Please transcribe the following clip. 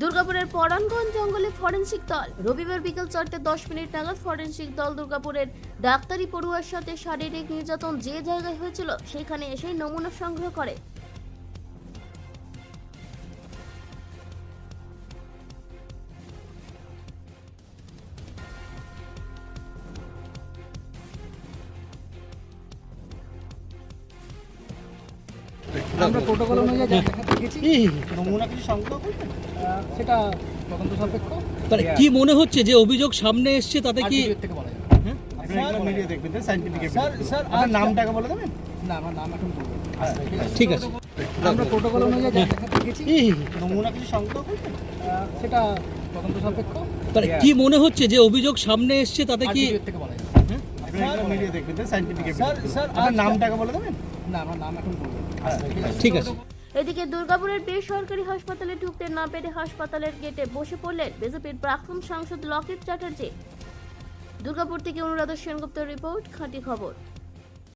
দুর্গাপুরের পরানগঞ্জ জঙ্গলে ফরেন্সিক দল। রবিবার বিকেল চারটে দশ মিনিট নাগাদ ফরেন্সিক দল দুর্গাপুরের ডাক্তারি পড়ুয়ার সাথে শারীরিক নির্যাতন যে জায়গায় হয়েছিল, সেখানে এসে নমুনা সংগ্রহ করে। আমরা প্রোটোকল অনুযায়ী যা দেখাতে গেছি নমুনা কিছু সংগ্রহ করবেন সেটা তদন্ত সাপেক্ষ। তাহলে কি মনে হচ্ছে যে অভিযোগ সামনে এসছে তাতে কি থেকে বলা যাবে আপনি এগুলো মিডিয়া দেখবেন। সাইন্টিফিক স্যার, স্যার, নামটাকে বলে দেবেন? না আমার নাম এখন বলব না। ঠিক আছে। আমরা প্রোটোকল অনুযায়ী যা দেখাতে নমুনা কিছু সংগ্রহ করবেন সেটা তদন্ত সাপেক্ষ। তাহলে কি মনে হচ্ছে যে অভিযোগ সামনে এসছে তাতে কি থেকে বলা যাবে দেখবেন স্যার, স্যার, নামটাকে বলে দেবেন? না আমার নাম এখন বলব না। ঠিক আছে। এদিকে দুর্গাপুরের বেসরকারি হাসপাতালে ঢুকতে না পেরে হাসপাতালের গেটে বসে পড়লেন বিজেপির প্রাক্তন সাংসদ লকেট চ্যাটার্জি। দুর্গাপুর থেকে অনুরাধা সেনগুপ্তের রিপোর্ট খাঁটি খবর।